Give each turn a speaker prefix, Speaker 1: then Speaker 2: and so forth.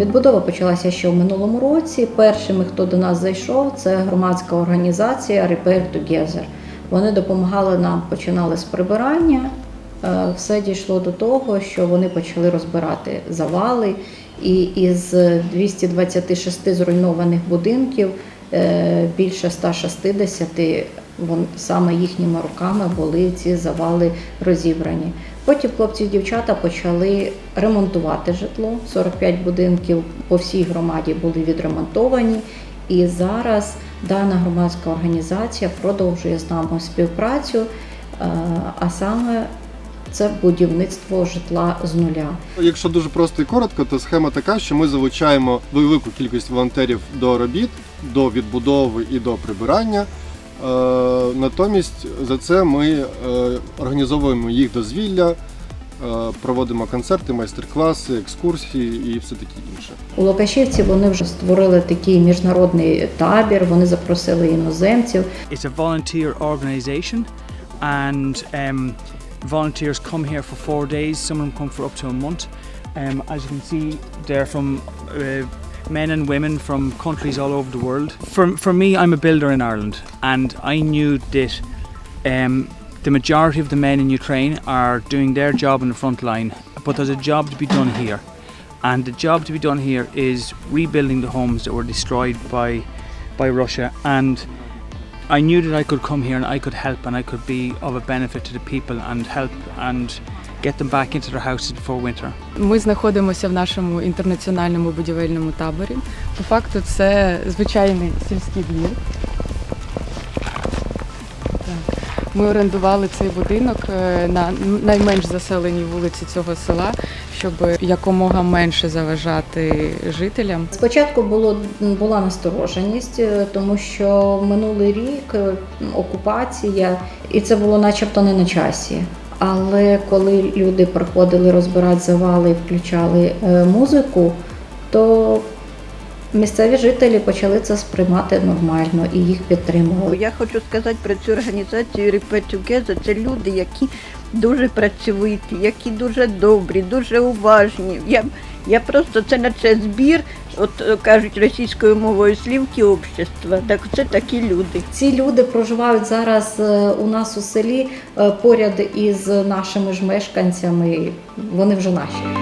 Speaker 1: Відбудова почалася ще в минулому році. Першими, хто до нас зайшов, це громадська організація Repair Together. Вони допомагали нам, починали з прибирання. Е, Все дійшло до того, що вони почали розбирати завали. І із 226 зруйнованих будинків е, більше 160 саме їхніми руками були ці завали розібрані. Потім хлопці і дівчата почали ремонтувати житло. 45 будинків по всій громаді були відремонтовані. І зараз дана громадська організація продовжує з нами співпрацю, е, а саме це будівництво житла з нуля.
Speaker 2: Якщо дуже просто і коротко, то схема така, що ми залучаємо велику кількість волонтерів до робіт, до відбудови і до прибирання. Е, Натомість за це ми е, організовуємо їх дозвілля, е, проводимо концерти, майстер-класи, екскурсії і все таке інше.
Speaker 1: У Лукашівці вони вже створили такий міжнародний табір. Вони запросили іноземців.
Speaker 3: It's a volunteer organisation, and um, volunteers come here for four days. Some of them come for up to a month. Um, as you can see, they're from uh, men and women from countries all over the world. For, for me, I'm a builder in Ireland, and I knew that um, the majority of the men in Ukraine are doing their job in the front line, but there's a job to be done here. And the job to be done here is rebuilding the homes that were destroyed by, by Russia. And I knew that I could come here and I could help and I could be of a benefit to the people and help and get them back into their houses before winter.
Speaker 4: Ми знаходимося в нашому інтернаціональному будівельному таборі. По факту, це звичайний сільський двір. Ми орендували цей будинок е, на найменш заселеній вулиці цього села, щоб якомога менше заважати жителям.
Speaker 1: Спочатку було була настороженість, е, тому що минулий рік е, окупація, і це було начебто не на часі. Але коли люди приходили розбирати завали і включали е, музику, то місцеві жителі почали це сприймати нормально і їх підтримували.
Speaker 5: Я хочу сказати про цю організацію Together. Це люди, які дуже працьовиті, які дуже добрі, дуже уважні. Я, я просто це наче збір, от е, кажуть російською мовою слівки общества. Так це такі люди.
Speaker 1: Ці люди проживають зараз е, у нас у селі е, поряд із нашими ж мешканцями. Вони вже наші.